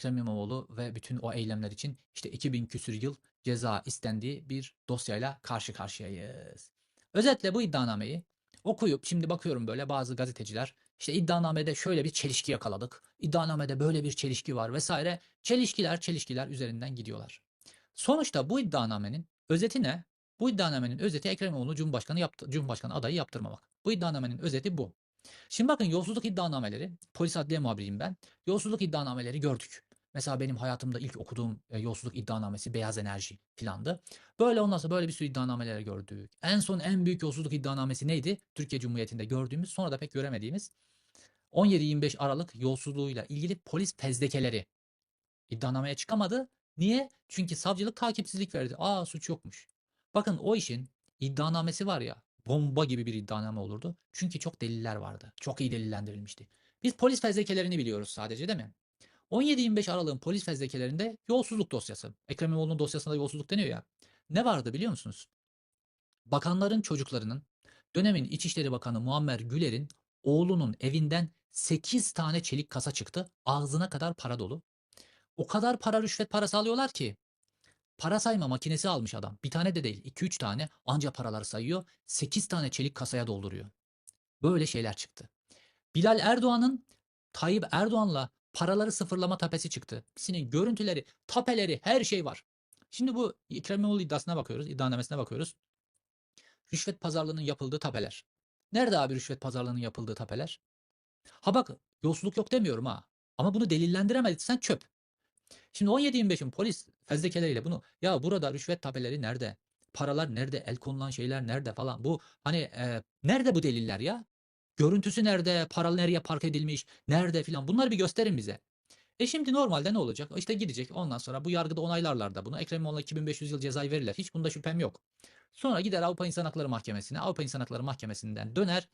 Ekrem İmamoğlu ve bütün o eylemler için işte 2000 küsür yıl ceza istendiği bir dosyayla karşı karşıyayız. Özetle bu iddianameyi okuyup şimdi bakıyorum böyle bazı gazeteciler işte iddianamede şöyle bir çelişki yakaladık. İddianamede böyle bir çelişki var vesaire. Çelişkiler çelişkiler üzerinden gidiyorlar. Sonuçta bu iddianamenin özeti ne? Bu iddianamenin özeti Ekrem İmamoğlu Cumhurbaşkanı, yaptı, Cumhurbaşkanı adayı yaptırmamak. Bu iddianamenin özeti bu. Şimdi bakın yolsuzluk iddianameleri, polis adliye muhabiriyim ben. Yolsuzluk iddianameleri gördük. Mesela benim hayatımda ilk okuduğum e, yolsuzluk iddianamesi Beyaz Enerji filandı. Böyle ondan sonra böyle bir sürü iddianameler gördük. En son en büyük yolsuzluk iddianamesi neydi? Türkiye Cumhuriyeti'nde gördüğümüz, sonra da pek göremediğimiz 17-25 Aralık yolsuzluğuyla ilgili polis fezlekeleri iddianameye çıkamadı. Niye? Çünkü savcılık takipsizlik verdi. Aa suç yokmuş. Bakın o işin iddianamesi var ya bomba gibi bir iddianame olurdu. Çünkü çok deliller vardı. Çok iyi delillendirilmişti. Biz polis fezlekelerini biliyoruz sadece değil mi? 17-25 Aralık'ın polis fezlekelerinde yolsuzluk dosyası. Ekrem İmamoğlu'nun dosyasında yolsuzluk deniyor ya. Ne vardı biliyor musunuz? Bakanların çocuklarının dönemin İçişleri Bakanı Muammer Güler'in oğlunun evinden 8 tane çelik kasa çıktı. Ağzına kadar para dolu. O kadar para rüşvet parası alıyorlar ki para sayma makinesi almış adam. Bir tane de değil 2-3 tane anca paraları sayıyor. 8 tane çelik kasaya dolduruyor. Böyle şeyler çıktı. Bilal Erdoğan'ın Tayyip Erdoğan'la paraları sıfırlama tapesi çıktı. İkisinin görüntüleri, tapeleri, her şey var. Şimdi bu Ekrem İmamoğlu iddiasına bakıyoruz, iddianamesine bakıyoruz. Rüşvet pazarlığının yapıldığı tapeler. Nerede abi rüşvet pazarlığının yapıldığı tapeler? Ha bak yolsuzluk yok demiyorum ha. Ama bunu delillendiremediysen çöp. Şimdi 17-25'in polis fezlekeleriyle bunu ya burada rüşvet tabeleri nerede? Paralar nerede? El konulan şeyler nerede falan. Bu hani e, nerede bu deliller ya? Görüntüsü nerede? Paralı nereye park edilmiş? Nerede filan? Bunları bir gösterin bize. E şimdi normalde ne olacak? İşte gidecek ondan sonra bu yargıda onaylarlar da bunu. Ekrem İmamoğlu'na 2500 yıl cezayı verirler. Hiç bunda şüphem yok. Sonra gider Avrupa İnsan Hakları Mahkemesi'ne. Avrupa İnsan Hakları Mahkemesi'nden döner.